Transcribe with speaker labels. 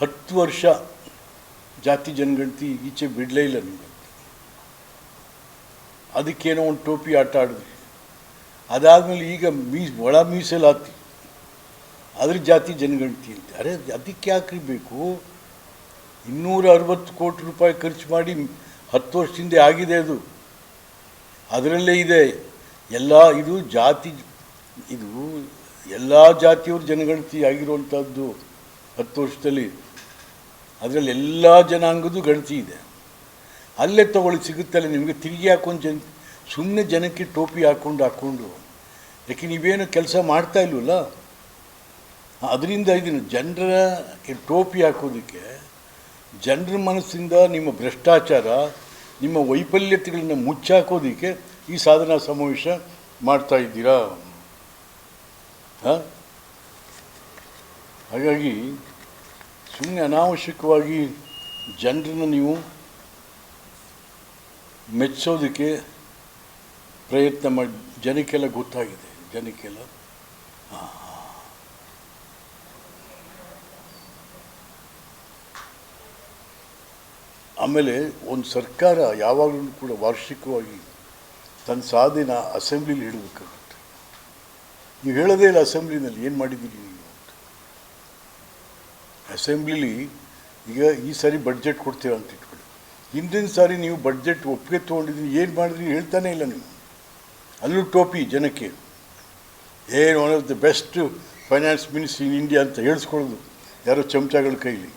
Speaker 1: ಹತ್ತು ವರ್ಷ ಜಾತಿ ಜನಗಣತಿ ಈಚೆ ಬಿಡಲೇ ಇಲ್ಲ ನಿಮಗೆ. ಅದಕ್ಕೇನೋ ಒಂದು ಟೋಪಿ ಆಟ ಆಡಿದ್ರಿ ಅದಾದಮೇಲೆ ಈಗ ಮೀಸ್ ಒಳ ಮೀಸಲಾತಿ. ಅದ್ರ ಜಾತಿ ಜನಗಣತಿ ಅಂತ. ಅರೆ ಅದಕ್ಕೆ ಯಾಕ್ರಿ ಬೇಕು? ಇನ್ನೂರ ಅರವತ್ತು ಕೋಟಿ ರೂಪಾಯಿ ಖರ್ಚು ಮಾಡಿ ಹತ್ತು ವರ್ಷದಿಂದ ಆಗಿದೆ ಅದು. ಅದರಲ್ಲೇ ಇದೆ. ಎಲ್ಲ ಇದು ಜಾತಿ ಇದು ಎಲ್ಲ ಜಾತಿಯವ್ರ ಜನಗಣತಿ ಆಗಿರುವಂಥದ್ದು ಹತ್ತು ವರ್ಷದಲ್ಲಿ. ಅದರಲ್ಲಿ ಎಲ್ಲ ಜನಾಂಗದ್ದು ಗಣತಿ ಇದೆ. ಅಲ್ಲೇ ತಗೊಳ್ಳಿ ಸಿಗುತ್ತಲ್ಲ ನಿಮಗೆ ತಿರುಗಿ ಹಾಕೊಂಡು ಜನ ಸುಮ್ಮನೆ ಜನಕ್ಕೆ ಟೋಪಿ ಹಾಕ್ಕೊಂಡು ಹಾಕ್ಕೊಂಡು ಯಾಕೆ ನೀವೇನು ಕೆಲಸ ಮಾಡ್ತಾ ಇಲ್ವಲ್ಲ? ಅದರಿಂದ ಇದನ್ನು ಜನರ ಟೋಪಿ ಹಾಕೋದಕ್ಕೆ ಜನರ ಮನಸ್ಸಿಂದ ನಿಮ್ಮ ಭ್ರಷ್ಟಾಚಾರ, ನಿಮ್ಮ ವೈಫಲ್ಯತೆಗಳನ್ನ ಮುಚ್ಚಾಕೋದಕ್ಕೆ ಈ ಸಾಧನಾ ಸಮಾವೇಶ ಮಾಡ್ತಾ ಇದ್ದೀರಾ? ಹಾಗಾಗಿ ಸುಮ್ಮನೆ ಅನಾವಶ್ಯಕವಾಗಿ ಜನರನ್ನು ನೀವು ಮೆಚ್ಚೋದಕ್ಕೆ ಪ್ರಯತ್ನ ಮಾಡಿ, ಜನಕ್ಕೆಲ್ಲ ಗೊತ್ತಾಗಿದೆ, ಜನಕ್ಕೆಲ್ಲ. ಆಮೇಲೆ ಒಂದು ಸರ್ಕಾರ ಯಾವಾಗಲೂ ಕೂಡ ವಾರ್ಷಿಕವಾಗಿ ತನ್ನ ಸಾಧನೆ ಅಸೆಂಬ್ಲಿಲಿ ಹೇಳಬೇಕಾಗುತ್ತೆ ನೀವು ಹೇಳೋದೇ ಇಲ್ಲ ಅಸೆಂಬ್ಲಿನಲ್ಲಿ, ಏನು ಮಾಡಿದ್ದೀರಿ ನೀವು? ಅಸೆಂಬ್ಲಿಲಿ, ಈಗ ಈ ಸಾರಿ ಬಡ್ಜೆಟ್ ಕೊಡ್ತೀರ ಅಂತ ಇಟ್ಕೊಳ್ಳಿ ಹಿಂದಿನ ಸಾರಿ ನೀವು ಬಡ್ಜೆಟ್ ಒಪ್ಪಿಗೆ ತೊಗೊಂಡಿದ್ದೀನಿ, ಏನು ಮಾಡಿದ್ರಿ ಹೇಳ್ತಾನೆ ಇಲ್ಲ ನೀವು. ಅಲ್ಲೂ ಟೋಪಿ ಜನಕ್ಕೆ. ಏನು one of the best finance minister in India ಅಂತ ಹೇಳಿಸ್ಕೊಳ್ಳೋದು. ಯಾರೋ ಚಮಚಗಳ ಕೈಲಿ.